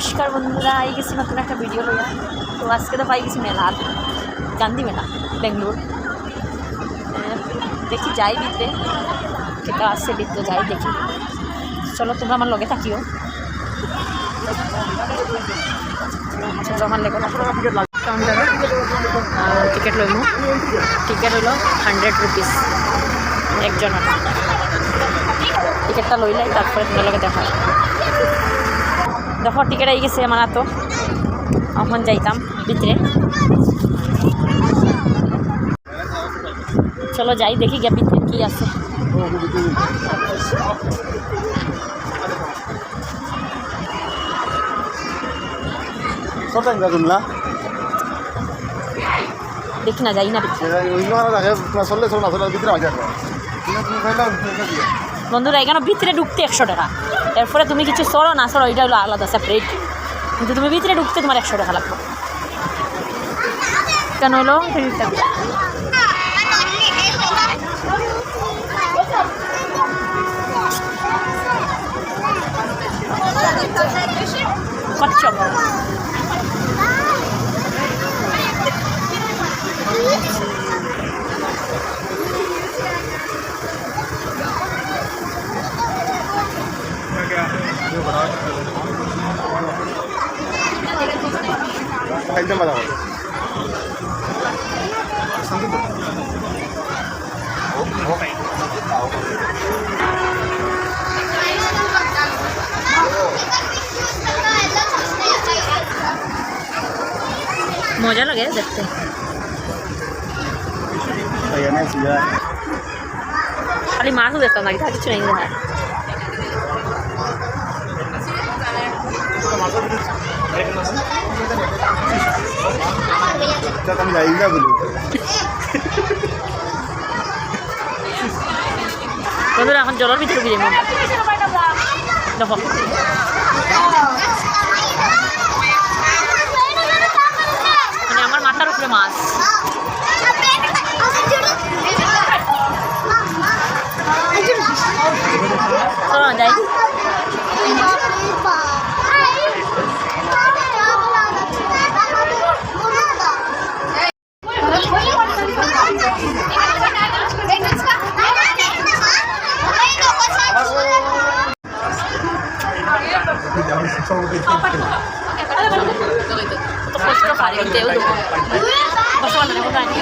নমস্কার বন্ধুরা, এই গেছি নতুন একটা ভিডিও লইয়া তো আজকে তো পাই গেছি মেলার গান্ধী মেলা বেঙ্গলোর। দেখি যাই ভিতরে। কেটা আছে ভিতরে যাই দেখি। চলো, তোমরা আমার লগে থাকিও। চলো, আমার টিকিট লইম। টিকিট হইল হান্ড্রেড রুপিস একজনের। টিকিটটা লইলাই তারপরে তোমার লগে দেখা দেখো টিকিট আই গেছে আমার তো এখন যাইতাম ভিতরে। চলো যাই দেখি গিয়া ভিতরে কি আছে। দেখি না যাই না ভিতরে। বন্ধুরা এখানে ভিতরে ঢুকতে একশো টাকা। এরপরে তুমি কিছু সরো না সরো এটা হলো আলাদা সেপারেট কিন্তু তুমি ভিতরে ঢুকতে তোমার একশো টাকা লাগবে। কেন হলো? খাইতে মজা হবে। মজা লাগে দেখতে। খালি মাছও দেখতাম না কিছু নেই মনে হয় আমি যাই না বলি। বন্ধুরা এখন জলের ভিতরে মন। দেখো মানে আমার মাথার উপরে মাছ চলো না যাই তো দেবো বসো না দেখো জানি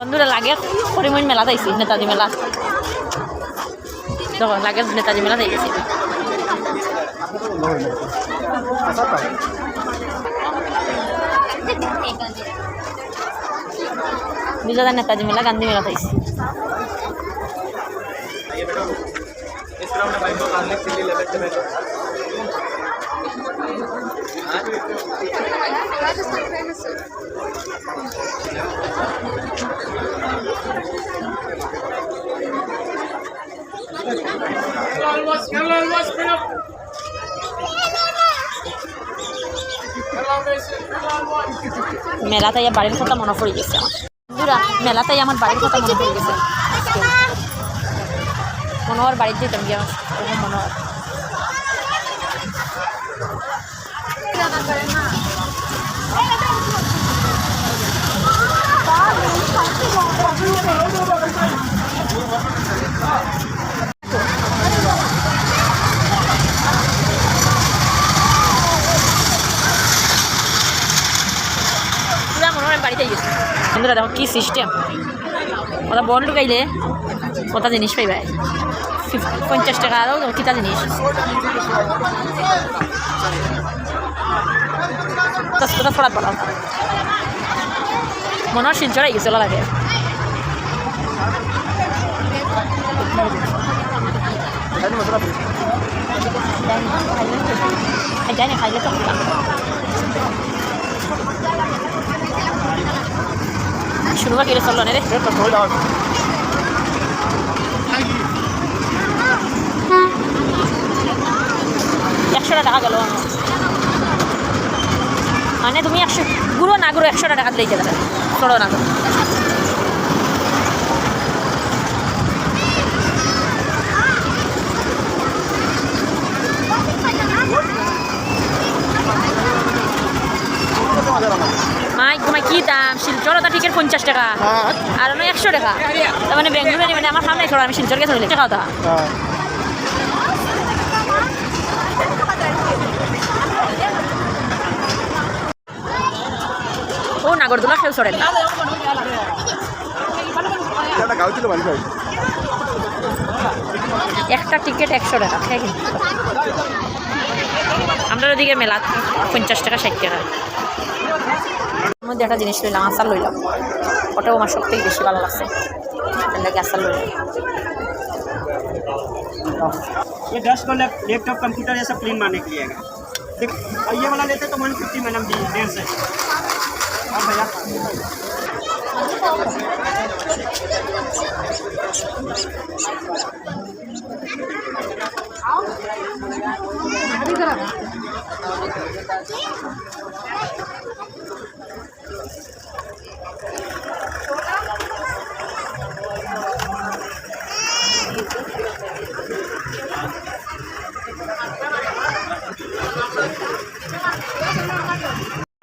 বন্ধুরা লাগে পরিমণ মেলা তাইছি নেতাজি মেলা দেখো লাগে নেতাজি মেলা তাই গেছি বিজয় নেতাজি মেলা গান্ধী মেলা তাইছি মেলাতে বাড়ির কথা মনে পড়ে গেছে আমার। বন্ধুরা, মেলাতেই আমার বাড়ির কথা মনে পড়ে গেছে। মনোহর বাড়িতে যেতাম গিয়ে আমার মনোহর পুরা বাড়িতে গেছে। বন্ধুরা, দেখো কী সিস্টেম ওরা বল ঢুকাইলে কটা জিনিস পাইবে। ফিফ- পঞ্চাশ টাকা আরও কিতা জিনিস। দশ টাকা ফোড়াত বলা মনোহর শিলচর আই গেছিল লাগে খাইলে তো শুরু বা গেলে চলল রে। একশো টাকা গেল। মানে তুমি একশো গুঁড়ো না গুঁড়ো একশো টাকা দিয়ে যাবে চলো না। তো মাই তোমার কি দাম? শিলচর ওটা টিকিট পঞ্চাশ টাকা। আর নয় একশো টাকা। তার মানে বেঙ্গলুরে মানে আমার সামনে আমি শিলচর গেছে টাকা ওটা হ্যাঁ ও নাগরদোলা খেল চড়েন একটা টিকিট একশো টাকা। খেয়ে আমরা ওদিকে মেলা পঞ্চাশ টাকা ষাট টাকা এর মধ্যে একটা জিনিস লইলাম আচার লইলাম ওটাও আমার সব থেকে বেশি ভালো লাগছে এর লাগে আচার লইলাম ये दस को लैप- लैपटॉप कंप्यूटर ये सब क्लीन मारने के लिए है देख और ये वाला लेते तो वन फिफ्टी मैडम दी डेढ़ से अब भैया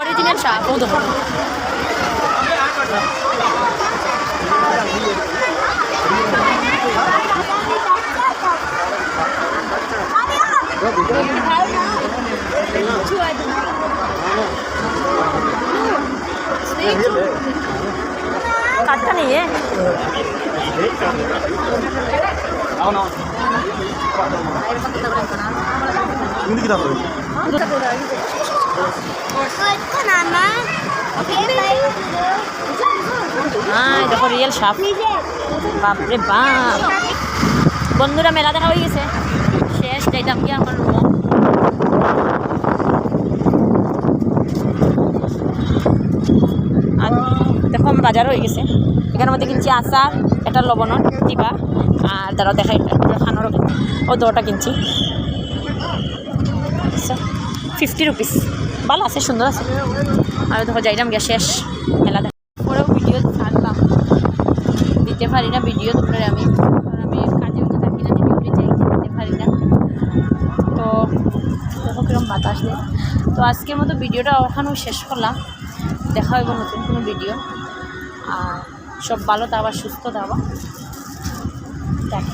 অরিজিনাল চা কৌতো কাঠটা নেই এ? তুমি কি দাও হ্যাঁ দেখো রিয়েল সাপ। বাপরে বাপ। বন্ধুরা, মেলা দেখা হয়ে গেছে। শেষ, যাইতাম কি আমার দেখো আমার বাজার হয়ে গেছে। এখানের মধ্যে কিনছি আচার, একটা লবণ দিবা আর তারা দেখাই খানোরও ও দোটা কিনছি। ফিফটি রুপিস ভালো আছে, সুন্দর আছে। আর দেখো যাইলাম গিয়া শেষ মেলা দেখা পরেও ভিডিও ছাড়লাম। দিতে পারি না ভিডিও তোমরা আমি। আমি কাজে উঠে থাকি না, দিতে পারি না। তো দেখো কীরকম বাতাস নেই তো আজকের মতো ভিডিওটা ওখানেও শেষ করলাম। দেখা হইব নতুন কোনো ভিডিও আর সব ভালো থাকবা সুস্থ থাকবা। দেখ।